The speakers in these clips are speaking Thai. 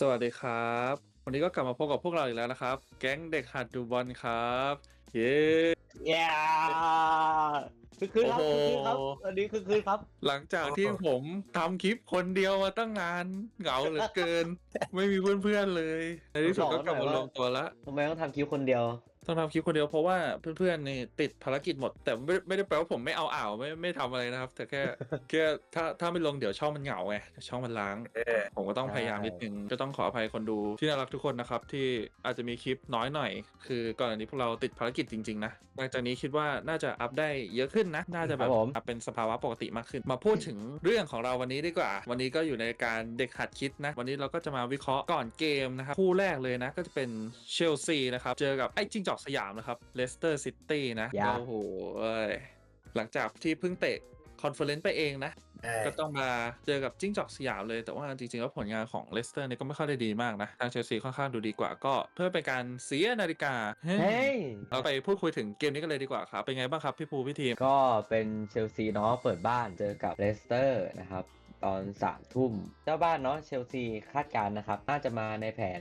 สวัสดีครับ วันนี้ก็กลับมาพบกับพวกเราอีกแล้วนะครับ แก๊งเด็กหัดดูบอลครับ เย้เย้คือคือครับโอ้คือโหคือครับอันนี้คือคือครับ หลังจากที่ผมทำคลิปคนเดียวมาตั้งนานเหงาเหลือเกิน ไม่มีเพื่อนๆเลย ในที่สุดก็กลับมารวมตัวแล้วทำไมต้องทำคลิปคนเดียว ต้องทำคลิปคนเดียวเพราะว่าเพื่อนๆนี่ติดภารกิจหมด แต่ไม่ไม่ได้แปลว่าผมไม่เอาอ่าวไม่ไม่ทำอะไรนะครับ แต่แค่แค่ถ้าถ้าไม่ลงเดี๋ยวช่องมันเหงาไงช่องมันล้าง ผมก็ต้องพยายามนิดนึงก็ต้องขออภัยคนดูที่น่ารักทุกคนนะครับ ที่อาจจะมีคลิปน้อยหน่อย คือก่อนอันนี้พวกเราติดภารกิจจริงๆนะหลังจากนี้คิดว่าน่าจะอัพได้เยอะขึ้นนะ น่าจะแบบครับผมอัพเป็นสภาวะปกติมากขึ้น มาพูดถึงเรื่องของเราวันนี้ดีกว่า วันนี้ก็อยู่ในการเด็กหัดคิดนะ วันนี้เราก็จะมาวิเคราะห์ก่อนเกมนะครับคู่แรกเลยนะ ก็จะเป็นเชลซีนะครับเจอกับไอ้จิงจอกสยามนะครับเลสเตอร์ซิตี้นะอย่าโอ้โหเอ้ยหลังจากที่เพิ่งเตะคอนเฟอเรนซ์ไปเองนะก็ต้องมาเจอกับจิ้งจอกสยามเลยแต่ว่าจริงๆแล้วผลงานของเลสเตอร์เนี่ยก็ไม่ค่อยได้ดีมากนะ ทางเชลซีค่อนข้างดูดีกว่าก็เพื่อเป็นการเสียนาฬิกาเฮ้ยเฮ้ย เราไปพูดคุยถึงเกมนี้กันเลยดีกว่าครับ เป็นไงบ้างครับพี่ภูพี่ทีม ก็เป็นเชลซีเนาะเปิดบ้านเจอกับเลสเตอร์นะครับ ตอน3ามทุ่ม เจ้าบ้านเนาะเชลซีคาดการนะครับ น่าจะมาในแผน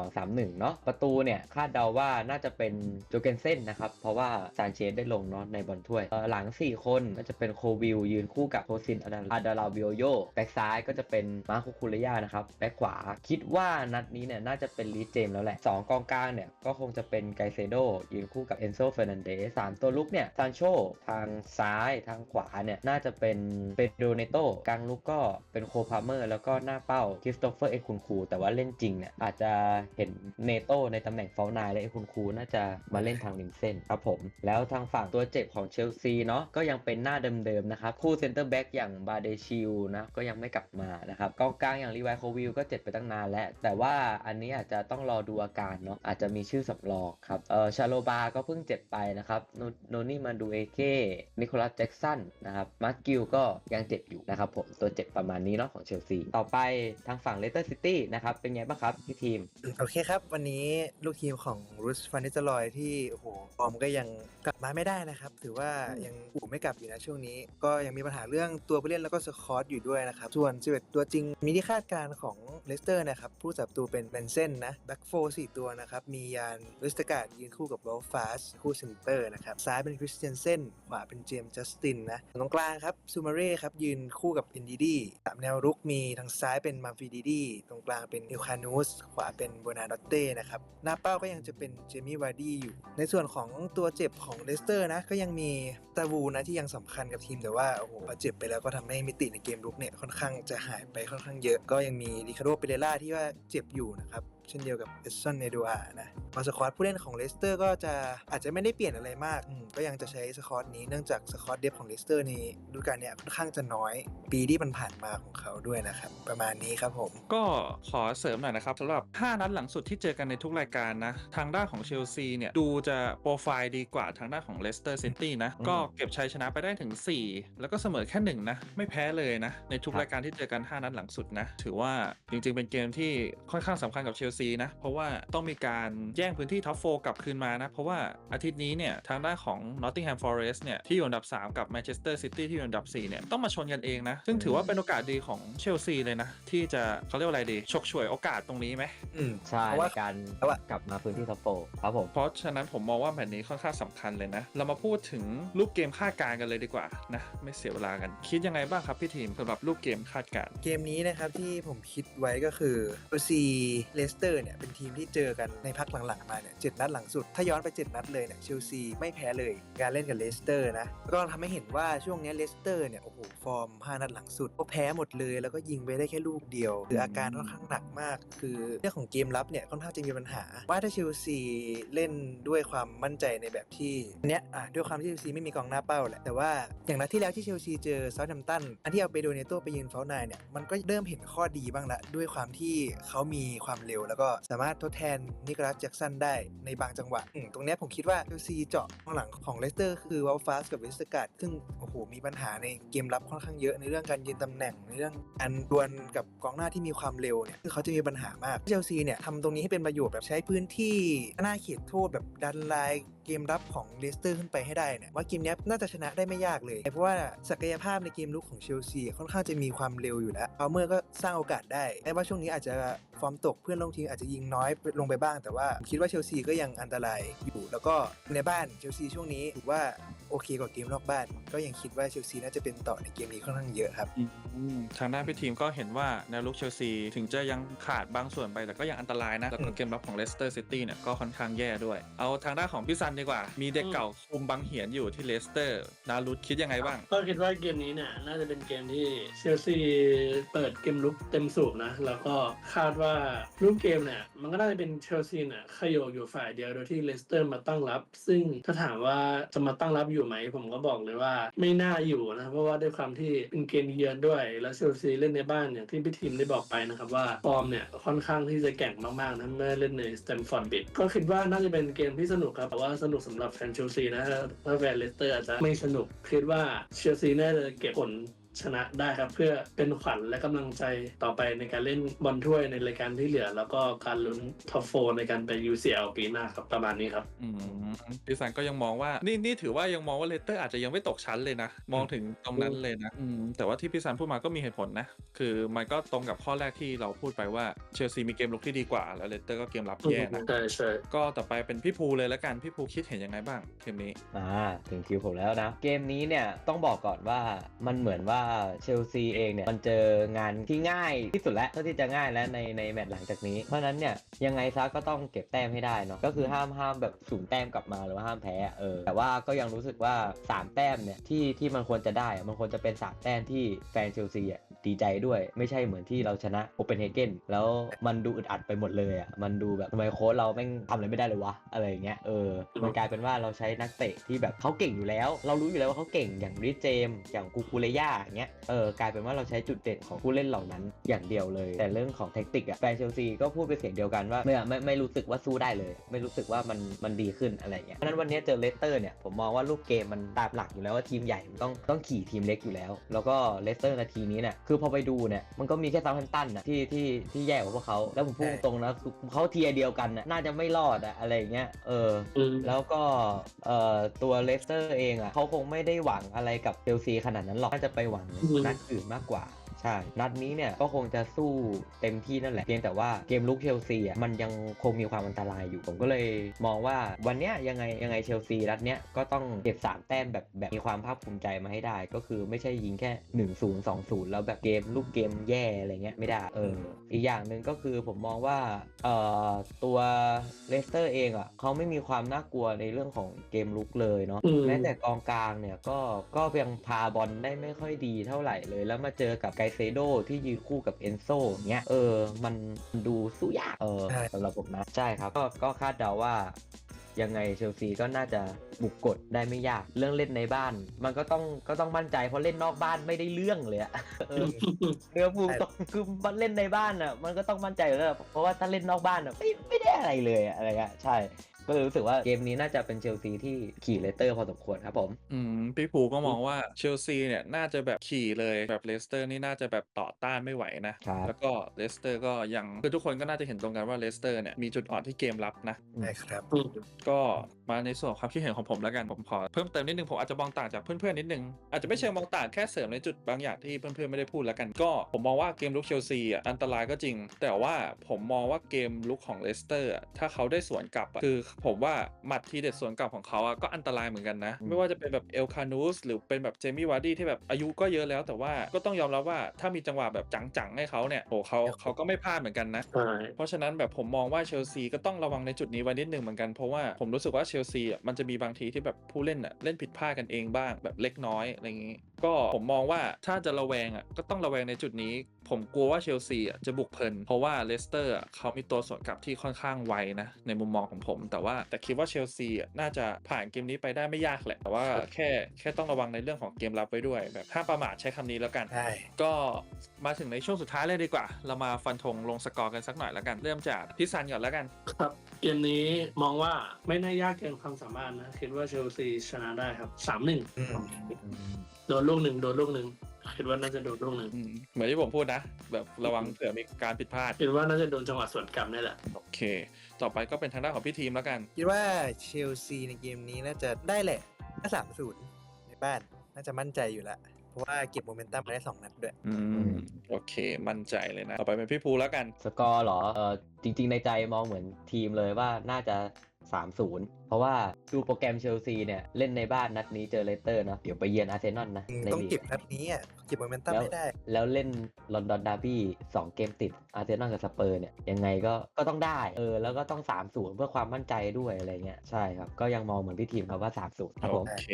4-2-3-1 เนาะประตูเนี่ย คาดเดาว่าน่าจะเป็นโจเกนเซนนะครับ เพราะว่าซานเชสได้ลงเนาะในบอลถ้วย หลัง 4 คนก็จะเป็นโควิลยืนคู่กับโคซินอาดาอาลาวิโอโยแบ็กซ้ายก็จะเป็นมาคุคูเรยานะครับแบ็กขวาคิดว่านัดนี้เนี่ยน่าจะเป็นลีดเจมแล้วแหละ 2 กองกลางเนี่ยก็คงจะเป็นไกเซโดยืนคู่กับเอนโซเฟอร์นันเดสสามตัวลุกเนี่ยซานโชทางซ้ายทางขวาเนี่ยน่าจะเป็นเปโดเนโตกลางลุกก็เป็นโคพาเมอร์แล้วก็หน้าเป้าคริสโตเฟอร์เอคุนคูแต่ว่าเล่นจริงเนี่ยอาจจะเห็นเนโตในตำแหน่งเฟลนายและเอคุนคูน่าจะมาเล่นทางริมเส้นครับผม แล้วทางฝั่งตัวเจ็บของเชลซีเนาะก็ยังเป็นหน้าเดิมๆนะครับ คู่เซนเตอร์แบ็กอย่างบาเดชิลนะก็ยังไม่กลับมานะครับกองกลางอย่างรีไวโควิลก็เจ็บไปตั้งนานแล้ว แต่ว่าอันนี้อาจจะต้องรอดูอาการเนาะอาจจะมีชื่อสำรองครับเออชาโลบาก็เพิ่งเจ็บไปนะครับโนโนนี่มาดูเอเก้นิโคลัสแจ็กสันนะครับมาร์กิลก็ยังเจ็บอยู่นะครับผมตัวจ็บประมาณนี้เนาะของเชลซีต่อไปทางฝั่งเลสเตอร์ซิตี้นะครับเป็นไงบ้างครับพี่ทีม โอเคครับ วันนี้ลูกทีมของรูสฟานิจลอยที่โอ้โหฟอร์มก็ยังกลับมาไม่ได้นะครับ ถือว่ายังอู่ไม่กลับอยู่นะช่วงนี้ ก็ยังมีปัญหาเรื่องตัวผู้เล่นแล้วก็สคอตอยู่ด้วยนะครับ ส่วน11ตัวจริงมีที่คาดการณ์ของเลสเตอร์นะครับผู้สับตัวเป็นเบนเซนนะแบ็กโฟสี่ตัวนะครับมียานวิสตการ์ดยืนคู่กับวอลฟาสคู่เซนเตอร์นะครับซ้ายเป็นคริสเตียนเซนขวาเป็นเจมส์จัสตินนะตรงกลางครับซูมาเร่ครับยืนคู่กับอินดีดีสามแนวรุกมีทางซ้ายเป็นมาฟิดีดีตรงกลางเป็นอิลคานูสขวาเป็นโบนาดอตเต้นะครับหน้าเป้าก็ยังจะเป็นเจมี่วาร์ดี้อยู่ ในส่วนของตัวเจ็บของเลสเตอร์นะก็ยังมีตาวูนะที่ยังสำคัญกับทีมแต่ว่าโอ้โหพอเจ็บไปแล้วก็ทำให้มิติในเกมรุกเนี่ยค่อนข้างจะหายไปค่อนข้างเยอะ ก็ยังมีลิคาโดเปเรล่าที่ว่าเจ็บอยู่นะครับ เช่นเดียวกับเอสซอนเนดูอานะมาสควอตผู้เล่นของเลสเตอร์ก็จะอาจจะไม่ได้เปลี่ยนอะไรมากอืมก็ยังจะใช้สควอตนี้เนื่องจากสควอตเดฟของเลสเตอร์ในฤดูกาลเนี่ยค่อนข้างจะน้อย ปีที่มันผ่านมาของเขาด้วยนะครับ ประมาณนี้ครับผม ก็ขอเสริมหน่อยนะครับสำหรับ 5 นัดหลังสุดที่เจอกันในทุกรายการนะ ทางด้านของเชลซีเนี่ยดูจะโปรไฟล์ดีกว่าทางด้านของเลสเตอร์ซิตี้นะอืมก็เก็บชัยชนะไปได้ถึง 4 แล้วก็เสมอแค่1นะไม่แพ้เลยนะในทุกครับรายการที่เจอกัน 5 นัดหลังสุดนะถือว่าจริง ๆ เป็นเกมที่ค่อนข้างสำคัญกับเชลซีนะเพราะว่าต้องมีการแย่งพื้นที่ท็อปโฟกลับคืนมานะ เพราะว่าอาทิตย์นี้เนี่ยทางด้านของ Nottingham Forest เนี่ยที่อยู่อันดับ 3 กับ Manchester City ที่อยู่อันดับ 4 เนี่ยต้องมาชนกันเองนะ ซึ่งถือว่าเป็นโอกาสดีของเชลซีเลยนะ ที่จะเขาเรียกว่าอะไรดีฉกฉวยโอกาสตรงนี้ไหมอืมใช่เพราะในว่าการเพราะว่ากลับมาพื้นที่ท็อปโฟร์ครับผมเพราะฉะนั้นผมมองว่าแมตช์นี้ค่อนข้างสำคัญเลยนะ เรามาพูดถึงรูปเกมคาดการณ์กันเลยดีกว่านะไม่เสียเวลากัน คิดยังไงบ้างครับพี่ทีมสำหรับรูปเกมคาดการณ์เกมนี้นะครับที่ผมคิดไว้ก็คือเชลซีเลสเตอร์เนี่ยเป็นทีมที่เจอกันในพักหลังๆมาเนี่ยเจ็ดนัดหลังสุด ถ้าย้อนไป 7 นัดเลยเนี่ยเชลซีไม่แพ้เลย การเล่นกับเลสเตอร์นะ ก็ทำให้เห็นว่าช่วงนี้เลสเตอร์เนี่ยโอ้โหฟอร์ม 5 นัดหลังสุด ก็แพ้หมดเลยแล้วก็ยิงไปได้แค่ลูกเดียว คืออาการค่อนข้างหนักมาก คือเรื่องของเกมรับเนี่ยค่อนข้างจะมีปัญหา ว่าถ้าเชลซีเล่นด้วยความมั่นใจในแบบที่เนี้ยอะด้วยความที่เชลซีไม่มีกองหน้าเป้าแหละแต่ว่าอย่างนัดที่แล้วที่เชลซีเจอเซาท์แฮมตันอันที่เอาไปโดเนโตไปยืนเฝ้านายเนี่ยมันก็เริ่มเห็นข้อดีบ้างละด้วยความที่เขามีความเร็วแล้วก็สามารถทดแทนนิโคลัสแจ็กสันได้ในบางจังหวะตรงนี้ผมคิดว่าเชลซีเจาะข้างหลังของเลสเตอร์คือวอลฟาสกับเวสต์การ์ดซึ่งโอ้โหมีปัญหาในเกมรับค่อนข้างเยอะในเรื่องการยืนตำแหน่งในเรื่องอันดวลกับกองหน้าที่มีความเร็วเนี่ยคือเขาจะมีปัญหามากเชลซีเนี่ยทำตรงนี้ให้เป็นประโยชน์แบบใช้พื้นที่หน้าเขตโทษแบบดันไลน์ เกมรับของเลสเตอร์ขึ้นไปให้ได้เนี่ยว่าเกมนี้น่าจะชนะได้ไม่ยากเลย เพราะว่าศักยภาพในเกมลุกของเชลซีค่อนข้างจะมีความเร็วอยู่แล้วเอาเมื่อก็สร้างโอกาสได้แม้ว่าช่วงนี้อาจจะฟอร์มตกเพื่อนร่วมทีมอาจจะยิงน้อยลงไปบ้าง แต่ว่าคิดว่าเชลซีก็ยังอันตรายอยู่ แล้วก็ในบ้านเชลซีช่วงนี้ถือว่า เคกว่าเกมนอกบ้าน ก็ยังคิดว่าเชลซีน่าจะเป็นต่อในเกมนี้ค่อนข้างเยอะครับอืมทางด้านพี่ทีมก็เห็นว่าแนวลุกเชลซีถึงจะยังขาดบางส่วนไปแต่ก็ยังอันตรายนะแล้วก็เกมรับของเลสเตอร์ซิตี้เนี่ยก็ค่อนข้างแย่ด้วย เอาทางด้านของพี่ซันดีกว่า มีเด็กเก่าคุมบังเหียนอยู่ที่เลสเตอร์นารุตคิดยังไงบ้าง ก็คิดว่าเกมนี้เนี่ยน่าจะเป็นเกมที่เชลซีเปิดเกมลุกเต็มสูบนะ แล้วก็คาดว่ารูปเกมเนี่ยมันก็น่าจะเป็นเชลซีเนี่ยขยโยกอยู่ฝ่ายเดียวโดยที่เลสเตอร์มาตั้งรับ ซึ่งถ้าถามว่าจะมาตั้งรับอยู่ไหม ผมก็บอกเลยว่าไม่น่าอยู่นะเพราะว่าด้วยความที่เป็นเกมเยือนด้วย แล้วเชลซีเล่นในบ้านเนี่ยที่พี่ทีมได้บอกไปนะครับว่าฟอร์มเนี่ยค่อนข้างที่จะแก่งมากๆนะเมื่อเล่นในสแตมฟอร์ดบิดก็คิดว่าน่าจะเป็นเกมที่สนุกครับแต่ว่าสนุกสำหรับแฟนเชลซีนะถ้าแฟนเลสเตอร์อาจจะไม่สนุกคิดว่าเชลซีน่าจะเก็บผล ชนะได้ครับ เพื่อเป็นขวัญและกำลังใจต่อไปในการเล่นบอลถ้วยในรายการที่เหลือ แล้วก็การลุ้นท็อปโฟในการไป UCL ปีหน้าครับประมาณนี้ครับอืมพี่สันก็ยังมองว่านี่นี่ถือว่ายังมองว่าเลสเตอร์อาจจะยังไม่ตกชั้นเลยนะ มองถึงตรงนั้นเลยนะอืมแต่ว่าที่พี่สันพูดมาก็มีเหตุผลนะ คือมันก็ตรงกับข้อแรกที่เราพูดไปว่าเชลซีมีเกมลุกที่ดีกว่า แล้วเลสเตอร์ก็เกมรับแย่นะใช่ใช่ก็ต่อไปเป็นพี่ภูเลยแล้วกันพี่ภูคิดเห็นยังไงบ้างเกมนี้อ่าถึงคิวผมแล้วนะ เกมนี้เนี่ยต้องบอกก่อนว่ามันเหมือนว่าเชลซีเองเนี่ยมันเจองานที่ง่ายที่สุดแล้วเท่าที่จะง่ายแล้วในในแมตช์หลังจากนี้ เพราะนั้นเนี่ยยังไงซะก็ต้องเก็บแต้มให้ได้เนาะก็คือห้ามห้ามแบบสูญแต้มกลับมาหรือว่าห้ามแพ้เออแต่ว่าก็ยังรู้สึกว่า 3 แต้มเนี่ยที่ที่มันควรจะได้มันควรจะเป็น 3 แต้มที่แฟนเชลซีอะ ดีใจด้วย ไม่ใช่เหมือนที่เราชนะโอเปนเฮเกนแล้วมันดูอึดอัดไปหมดเลยอะมันดูแบบทำไมโค้ชเราแม่งทำอะไรไม่ได้เลยวะอะไรอย่างเงี้ยเออมันกลายเป็นว่าเราใช้นักเตะที่แบบเขาเก่งอยู่แล้ว เรารู้อยู่แล้วว่าเขาเก่งอย่างริเจมส์อย่างกูคูเลย่าอย่างเงี้ยเออกลายเป็นว่าเราใช้จุดเด่นของผู้เล่นเหล่านั้นอย่างเดียวเลย แต่เรื่องของแท็กติกอะแฟนเชลซีก็พูดเป็นเสียงเดียวกันว่าไม่ไม่ไม่รู้สึกว่าสู้ได้เลย ไม่รู้สึกว่ามันมันดีขึ้นอะไรเงี้ยเพราะนั้นวันนี้เจอเลสเตอร์เนี่ยผมมองว่าลูกเกมมันตามหลักอยู่แล้วว่าทีมใหญ่มันต้องต้องขี่ทีมเล็กอยู่แล้ว แล้วก็เลสเตอร์นาทีนี้เนี่ยคือพอไปดูเนี่ยมันก็มีแค่ซาท์แฮมป์ตันนะที่ที่ที่แย่กว่าพวกเขาแล้วผมพูดตรงๆนะคือเขาเทียร์เดียวกันน่ะน่าจะไม่รอดอะอะไรเงี้ยเอออืมแล้วก็เอ่อตัวเลสเตอร์เองอะเขาคงไม่ได้หวังอะไรกับเชลซีขนาดนั้นหรอกน่าจะไปหวังอืมนัดอื่นมากกว่า ใช่ นัดนี้เนี่ยก็คงจะสู้เต็มที่นั่นแหละ เพียงแต่ว่าเกมลุกเชลซีอะมันยังคงมีความอันตรายอยู่ ผมก็เลยมองว่าวันเนี้ยยังไงยังไงเชลซีนัดเนี้ยก็ต้องเก็บ 3 แต้มแบบแบบมีความภาคภูมิใจมาให้ได้ ก็คือไม่ใช่ยิงแค่ 1 0 2 0 แล้วแบบเกมลูกเกมแย่อะไรเงี้ยไม่ได้ เออ อีกอย่างหนึ่งก็คือผมมองว่าเอ่อตัวเลสเตอร์เองอะเขาไม่มีความน่ากลัวในเรื่องของเกมลุกเลยเนาะอืมแม้แต่กองกลางเนี่ยก็ก็ยังพาบอลได้ไม่ค่อยดีเท่าไหร่เลย แล้วมาเจอกับไกเซโดที่ยืนคู่กับเอนโซเงี้ยเออมันมันดูสู้ยากเออใช่สำหรับผมนะใช่ครับ ก็ก็คาดเดาว่ายังไงเชลซีก็น่าจะบุกกดได้ไม่ยาก เรื่องเล่นในบ้าน มันก็ต้องก็ต้องมั่นใจเพราะเล่นนอกบ้านไม่ได้เรื่องเลยอะเออเรือพูดตรงคือมันเล่นในบ้านอะมันก็ต้องมั่นใจอยู่แล้วเพราะว่าถ้าเล่นนอกบ้านอะไม่ไม่ได้อะไรเลยอะอะไรเงี้ยใช่ ก็เลยรู้สึกว่าเกมนี้น่าจะเป็นเชลซีที่ขี่เลสเตอร์พอสมควรครับผมอืมพี่ภูก็มองว่าเชลซีเนี่ยน่าจะแบบขี่เลยแบบเลสเตอร์นี่น่าจะแบบต่อต้านไม่ไหวนะครับแล้วก็เลสเตอร์ก็ยังคือทุกคนก็น่าจะเห็นตรงกันว่าเลสเตอร์เนี่ยมีจุดอ่อนที่เกมรับนะใช่ครับอืมก็ มาในส่วนของความคิดเห็นของผมแล้วกันผมขอเพิ่มเติมนิดนึงผมอาจจะมองต่างจากเพื่อนๆนิดนึงอาจจะไม่เชิงมองต่างแค่เสริมในจุดบางอย่างที่เพื่อนๆไม่ได้พูดแล้วกันก็ผมมองว่าเกมลุกเชลซีอะอันตรายก็จริง แต่ว่าผมมองว่าเกมลุกของเลสเตอร์ถ้าเขาได้สวนกลับอะคือผมว่าหมัดทีเด็ดสวนกลับของเขาอะก็อันตรายเหมือนกันนะอืมไม่ว่าจะเป็นแบบเอลคานูสหรือเป็นแบบเจมี่วาร์ดี้ที่แบบอายุก็เยอะแล้วแต่ว่าก็ต้องยอมรับว่าถ้ามีจังหวะแบบจังๆให้เขาเนี่ยโอ้เขาเขาก็ไม่พลาดเหมือนกันนะใช่เพราะฉะนั้นแบบผมมองว่าเชลซีก็ต้องระวังในจุดนี้ไว้นิดนึงเหมือนกันเพราะว่าผมรู้สึกว่าเชลซีอะมันจะมีบางทีที่แบบผู้เล่นอะเล่นผิดพลาดกันเองบ้างแบบเล็กน้อยอะไรอย่างนี้ ก็ผมมองว่าถ้าจะระแวงอะก็ต้องระแวงในจุดนี้ ผมกลัวว่าเชลซีอะจะบุกเพลิน เพราะว่าเลสเตอร์อะเขามีตัวสวนกลับที่ค่อนข้างไวนะ ในมุมมองของผม แต่ว่าแต่คิดว่าเชลซีอะน่าจะผ่านเกมนี้ไปได้ไม่ยากแหละ แต่ว่าแค่แค่ต้องระวังในเรื่องของเกมรับไว้ด้วย แบบห้ามประมาทใช้คำนี้แล้วกันใช่ก็มาถึงในช่วงสุดท้ายเลยดีกว่า เรามาฟันธงลงสกอร์กันสักหน่อยแล้วกัน เริ่มจากพี่ซันก่อนแล้วกัน ครับ เกมนี้มองว่าไม่น่ายากเกินความสามารถนะ คิดว่าเชลซีชนะได้ครับสามหนึ่งอืมโดนลูกหนึ่งโดนลูกหนึ่ง คิดว่าน่าจะโดนลูกหนึ่งอืมเหมือนที่ผมพูดนะ แบบระวังเผื่อมีการผิดพลาด คิดว่าน่าจะโดนจังหวะสวนกลับนี่แหละโอเค ต่อไปก็เป็นทางด้านของพี่ทีมแล้วกัน คิดว่าเชลซีในเกมนี้น่าจะได้แหละถ้าสามศูนย์ในบ้านน่าจะมั่นใจอยู่แล้วเพราะว่าเก็บโมเมนตัมมาได้สองนัดด้วย อืม โอเค มั่นใจเลยนะ ต่อไปเป็นพี่ภูแล้วกัน สกอร์เหรอเออจริง ๆ ในใจมองเหมือนทีมเลยว่าน่าจะ 3-0 เพราะว่าดูโปรแกรมเชลซีเนี่ย เล่นในบ้านนัดนี้เจอเลสเตอร์เนาะเดี๋ยวไปเยือนอาร์เซนอลนะอืมในต้องลีกเก็บนัดนี้อะเก็บโมเมนตัมแล้วไม่ได้ แล้วเล่นลอนดอนดาร์บี้สองเกมติดอาร์เซนอลกับสเปอร์เนี่ย ยังไงก็ก็ต้องได้เออแล้วก็ต้อง 3-0 เพื่อความมั่นใจด้วยอะไรเงี้ยใช่ครับ ก็ยังมองเหมือนพี่ทีมครับว่า 3-0 ครับผมโอเค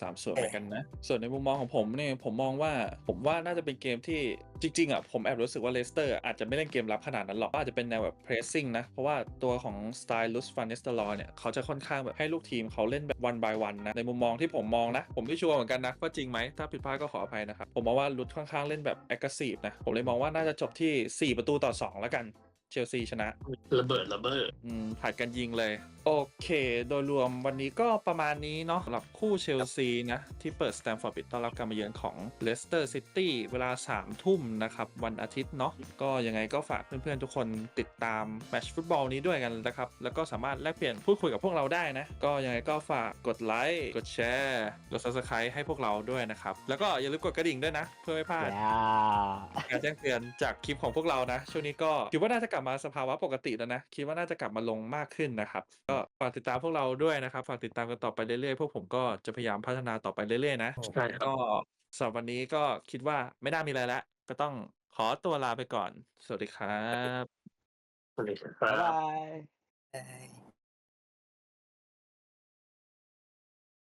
สามส่วนเหมือนกันนะ ส่วนในมุมมองของผมเนี่ยผมมองว่าผมว่าน่าจะเป็นเกมที่จริงๆอะผมแอบรู้สึกว่าเลสเตอร์อาจจะไม่เล่นเกมรับขนาดนั้นหรอกก็อาจจะเป็นแนวแบบ pressing นะ เพราะว่าตัวของสไตล์ลุสฟานเนสเตอรอเนี่ยเขาจะค่อนข้างแบบให้ลูกทีมเขาเล่นแบบ one by one นะในมุมมองที่ผมมองนะ ผมไม่ชัวร์เหมือนกันนะว่าจริงไหมถ้าผิดพลาดก็ขออภัยนะครับผมมองว่าลุสค่อนข้างเล่นแบบ aggressive นะผมเลยมองว่าน่าจะจบที่ 4 ประตูต่อ 2 แล้วกันเชลซีชนะ ระเบิดระเบิดอืมผัดกันยิงเลย โอเค โดยรวมวันนี้ก็ประมาณนี้เนาะสำหรับคู่เชลซีนะ ที่เปิดสแตมฟอร์ดบิดต้อนรับการมาเยือนของเลสเตอร์ซิตี้เวลา 3 ทุ่มนะครับ วันอาทิตย์เนาะก็ยังไงก็ฝากเพื่อนๆ ทุกคนติดตามแมตช์ฟุตบอลนี้ด้วยกันนะครับ แล้วก็สามารถแลกเปลี่ยนพูดคุยกับพวกเราได้นะ ก็ยังไงก็ฝากกดไลค์กดแชร์กด subscribe ให้พวกเราด้วยนะครับ แล้วก็อย่าลืมกดกระดิ่งด้วยนะ เพื่อไม่พลาดการแจ้งเตือนจากคลิปของพวกเรานะช่วงนี้ก็คิดว่าน่าจะกลับมาสภาวะปกติแล้วนะคิดว่าน่าจะกลับมาลงมากขึ้นนะครับก็ฝากติดตามพวกเราด้วยนะครับ ฝากติดตามกันต่อไปเรื่อยๆ พวกผมก็จะพยายามพัฒนาต่อไปเรื่อยๆนะใช่ครับ ก็สำหรับวันนี้ก็คิดว่าไม่น่ามีอะไรแล้ว ก็ต้องขอตัวลาไปก่อน สวัสดีครับ สวัสดีคบ๊ายรับบายได้